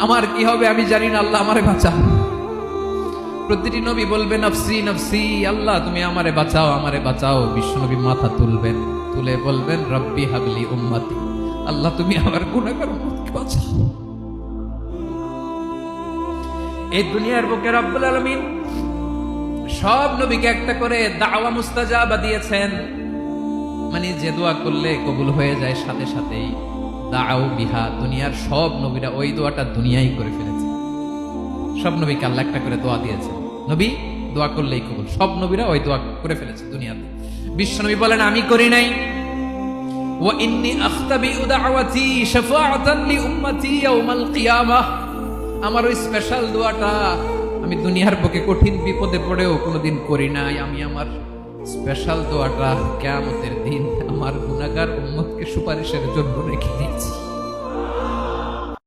আমার কি হবে আমি জানি না, আল্লাহ আমারে বাঁচাও। প্রতিটি নবী বলবেন নফসি নফসি, আল্লাহ, তুমি আমারে বাঁচাও আমারে বাঁচাও। বিশ্বনবী মাথা তুলবেন, তুলে বলবেন, রব্বি হাবলি উম্মতি। আল্লাহ, তুমি আমার গুণাগার উম্মতকে বাঁচাও। এই দুনিয়ার বুকে রব্বুল আলমিন সব নবীকে একটা করে দাওয়া মুস্তাজাবা দিয়েছেন। মানে যে দোয়া করলে কবুল হয়ে যায় সাথে সাথেই। দাও বিহা, দুনিয়ার সব নবীরা ওই দোয়াটা দুনিয়াই করে ফেলেছে। সব নবীকে আল্লাহ একটা করে দোয়া দিয়েছে নবী, দোয়া করলেই কবুল। সব নবীরা ওই দোয়া করে ফেলেছে দুনিয়াতে। বিশ্ব নবী বলেন, আমি করি নাই। আমার ওই স্পেশাল দোয়াটা আমি দুনিয়ার বুকে কঠিন বিপদে পড়েও কোনোদিন করি নাই। আমি আমার স্পেশাল দোয়াটা কেমতের দিন আমার গুণাগার উম্মতকে সুপারিশের জন্য রেখে দিয়েছি।